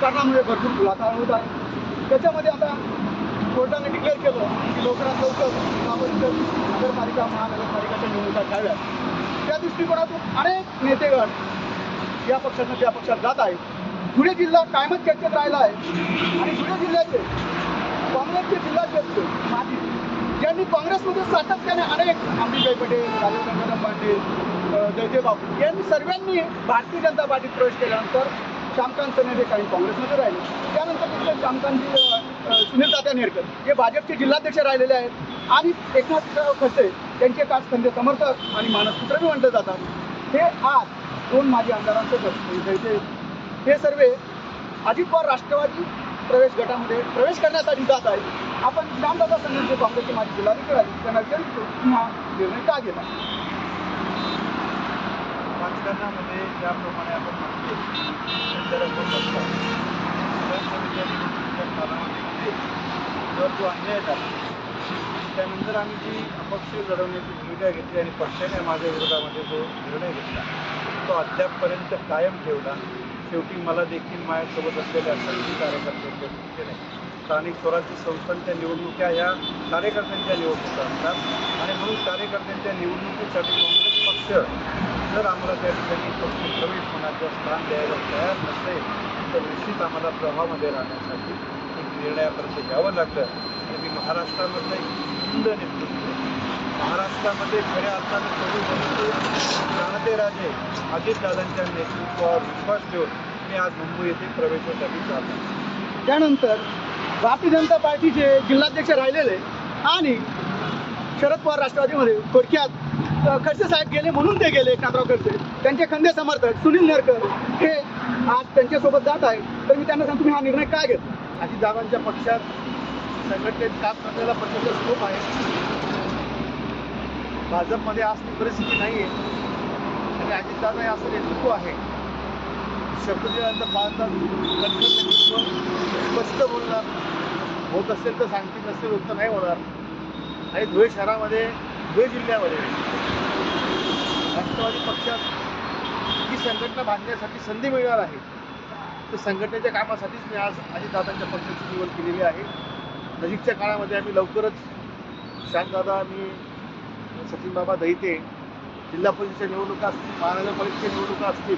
कारणामुळे भरपूर खुलासा होत आहे. त्याच्यामध्ये आता कोर्टाने डिक्लेअर केलं की लवकरात लवकर बाबतचं नगरपालिका महानगरपालिकाच्या निवडणुका घ्याव्यात. त्या दृष्टिकोनातून अनेक नेतेगण या पक्षातून त्या पक्षात जात आहेत. धुळे जिल्हा कायमच चर्चेत राहिला आहे. आणि धुळे जिल्ह्याचे काँग्रेसचे जिल्हाध्यक्ष माजी ज्यांनी काँग्रेसमध्ये सातत्याने अनेक अंबिकाई पटेल राजेंद्र पाटील जयदेव बापू यांनी सर्वांनी भारतीय जनता पार्टीत प्रवेश केल्यानंतर श्यामकांत सनेजे काही काँग्रेसमध्ये राहिले त्यानंतर तिथले श्यामकांत सुनील तात्या नेरकर हे भाजपचे जिल्हाध्यक्ष राहिलेले आहेत आणि एकनाथ खडसे त्यांचे काचखंदे समर्थक आणि मानसपुत्र बी म्हटले जातात. हे आज दोन माजी आमदारांसोबत हे सर्व अजित पवार राष्ट्रवादी प्रवेश गटामध्ये प्रवेश करण्यासाठी जात आहेत. आपण रामदादा संघाचे काँग्रेसचे माजी जिल्हाधिकारी आहेत त्यांना विचारतो की हा निर्णय का घेतला राजकारणामध्ये ज्याप्रमाणे आपण म्हणतो शेतकऱ्याचा पक्ष कालावधीमध्ये जर जो अन्याय झाला त्यानंतर आम्ही जी अपक्ष लढवण्याची भूमिका घेतली आणि पक्षाने माझ्या विरोधामध्ये जो निर्णय घेतला तो अद्यापपर्यंत कायम ठेवला. शेवटी मला देखील माझ्यासोबत असलेल्या सर्व कार्यकर्त्यांच्या सूचने स्थानिक स्वराज्य संस्थांच्या निवडणुका ह्या कार्यकर्त्यांच्या निवडणुका असतात. आणि म्हणून कार्यकर्त्यांच्या निवडणुकीसाठी काँग्रेस पक्ष जर आम्हाला त्या ठिकाणी पक्ष प्रवेश म्हणा किंवा स्थान द्यायला तयार नसेल तर निश्चित आम्हाला प्रभावामध्ये राहण्यासाठी एक निर्णयापर्यंत घ्यावं लागतं. आणि मी महाराष्ट्रामधलं एक हिंद नेतृत्व महाराष्ट्रामध्ये खऱ्या अर्थानं तरुण राहते राजे अजितदादांच्या नेतृत्वावर विश्वास ठेवून मी आज मुंबई येथे प्रवेशासाठी जात आहे. त्यानंतर भारतीय जनता पार्टीचे जिल्हाध्यक्ष राहिलेले आणि शरद पवार राष्ट्रवादीमध्ये थोडक्यात खडसे साहेब गेले म्हणून ते गेले एकनाथराव खडसे. त्यांचे खंदे समर्थक सुनील नरकर हे आज त्यांच्यासोबत जात आहे तर मी त्यांना सांगतो तुम्ही हा निर्णय काय घेतला? अजितदादांच्या पक्षात संघटनेत काम करण्याला प्रचंड स्कोप आहे. भाजपमध्ये आज ती परिस्थिती नाही आहे आणि अजितदादा हे असं नेतृत्व आहे. शब्द दिल्यानंतर पाळतात नेतृत्व स्पष्ट बोलणार. होत असेल तर सांगतील नसेल होत तर नाही होणार. आणि धुळे शहरामध्ये धुळे जिल्ह्यामध्ये राष्ट्रवादी पक्षात जी संघटना बांधण्यासाठी संधी मिळणार आहे. तर संघटनेच्या कामासाठीच मी आज अजितदादांच्या पक्षाची निवड केलेली आहे. नजीकच्या काळामध्ये आम्ही लवकरच श्यामदादा आणि सचिनबाबा दहिते जिल्हा परिषदेच्या निवडणुका असतील महानगरपालिकेच्या निवडणुका असतील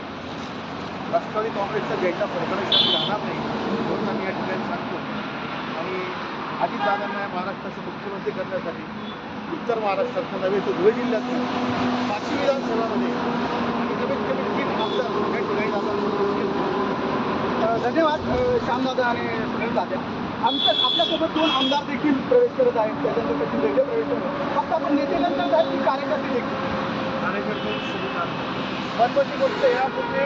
राष्ट्रवादी काँग्रेसचा डेटा फडकण्यासाठी राहणार नाही म्हणून आम्ही या ठिकाणी सांगतो. आणि अजितदादांना या महाराष्ट्राचे मुख्यमंत्री करण्यासाठी उत्तर महाराष्ट्रातून नव्हे तर धुळे जिल्ह्यातून पाचवी विधानसभामध्ये आणि कमीत कमी तीन आमदार या ठिकाणी धन्यवाद श्यामदादा आणि सुनील तात्या आमच्या आपल्यासोबत दोन आमदार देखील प्रवेश करत आहेत सचिन रेड्डी प्रवेश करत. फक्त आपण नेते नंतर आहेत की कार्यकर्ते देखील? कार्यकर्ते महत्वाची गोष्ट यापूर्वी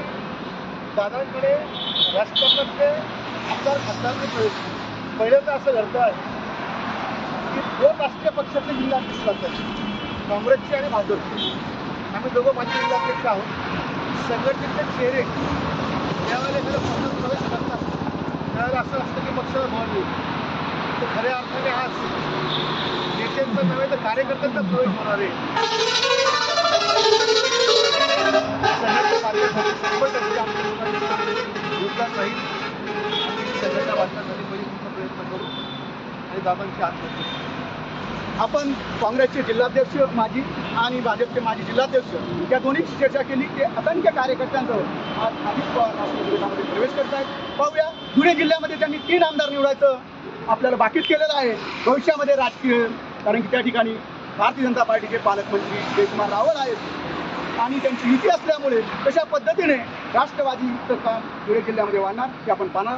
दादांकडे राजकारणातले आमदार खासदारचे प्रवेश पहिल्यांदा असं घडतं आहे की दोन राष्ट्रीय पक्षाचे जिल्हाध्यक्ष जातात काँग्रेसचे आणि भाजपचे. आम्ही दोघं माझे जिल्हाध्यक्ष आहोत. संघटनेचे चेहरे ज्यावेळेला एखाद्या पक्षात प्रवेश करतात. त्यावेळेला असं असतं की पक्षाला बळ येईल तर खऱ्या अर्थाने आज नेत्यांचा नव्हे तर कार्यकर्त्यांचा प्रवेश होणार आहे. संघटना प्रयत्न करू आणि दादांची आत्महत्या आपण काँग्रेसचे जिल्हाध्यक्ष माजी आणि भाजपचे माजी जिल्हाध्यक्ष या दोन्हीची चर्चा केली ते असंख्य कार्यकर्त्यांसह आज अजित पवार राष्ट्रवादी प्रवेश करत आहेत पाहूया पुणे जिल्ह्यामध्ये त्यांनी तीन आमदार निवडायचं आपल्याला बाकीत केलेलं आहे. भविष्यामध्ये राजकीय कारण की त्या ठिकाणी भारतीय जनता पार्टीचे पालकमंत्री जयकुमार रावल आहेत. आणि त्यांची युती असल्यामुळे कशा पद्धतीने राष्ट्रवादीचं काम धुळे जिल्ह्यामध्ये वाढणार ते आपण पाहणार.